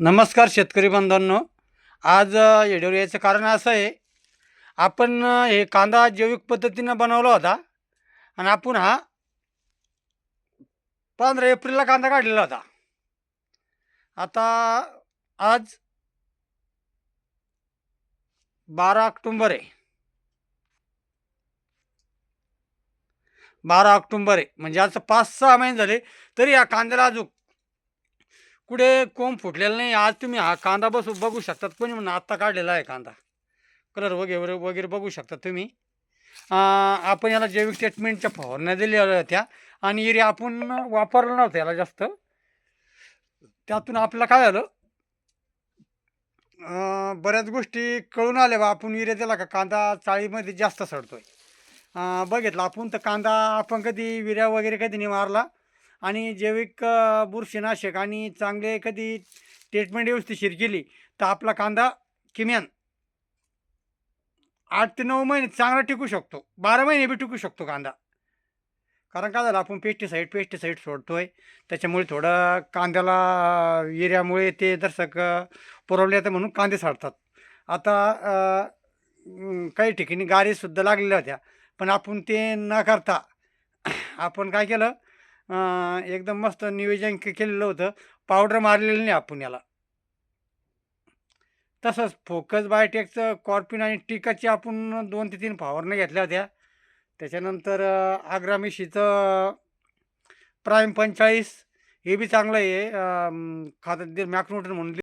नमस्कार शेतकरी बांधवांनो आज येड्यावर यायचं कारण असं आहे आपण हे कांदा जैविक पद्धतीनं बनवला होता आणि आपण हा पंधरा एप्रिलला कांदा काढलेला होता. आता आज बारा ऑक्टोंबर आहे. बारा ऑक्टोंबर आहे. म्हणजे आज पाच सहा महिने झाले तरी या कांद्याला अजून कुठे कोंब फुटलेला नाही आज तुम्ही हा कांदा बसू बघू शकतात कोणी म्हणून आत्ता काढलेला आहे कांदा. कलर वगैरे वगैरे बघू शकता तुम्ही. आपण याला जैविक ट्रीटमेंटच्या फवारण्या दिलेल्या होत्या आणि एरिया आपण वापरलं नव्हतं याला जास्त. त्यातून आपल्याला काय झालं? बऱ्याच गोष्टी कळून आल्या बा आपण एरिया दिला का कांदा चाळीमध्ये जास्त सडतोय. आहे बघितलं आपण तर कांदा आपण कधी विर्या वगैरे कधी नाही मारला. आणि जैविक बुरशीनाशक आणि चांगले कधी ट्रीटमेंट व्यवस्थिशीर केली तर आपला कांदा किमान आठ ते नऊ महिने चांगला टिकू शकतो. बारा महिने बी टिकू शकतो कांदा. कारण काय झालं आपण पेस्टिसाईड पेस्टिसाईड आहे त्याच्यामुळे थोडं कांद्याला एरियामुळे ते दर्शक पुरवले जातं म्हणून कांदे साडतात आता काही ठिकाणी गाडीसुद्धा लागलेल्या होत्या. पण आपण ते न करता आपण काय केलं एकदम मस्त नियोजन के केलेलं होतं. पावडर मारलेलं नाही आपण याला. तसंच फोकस बायोटेकचं कॉर्पिन आणि टिकाची आपण दोन ते तीन फवारण्या घेतल्या होत्या. त्याच्यानंतर आग्रा आग्रामिशीचं प्राईम पंचेचाळीस हे बी चांगलं आहे. खात मॅक्रोटन म्हणून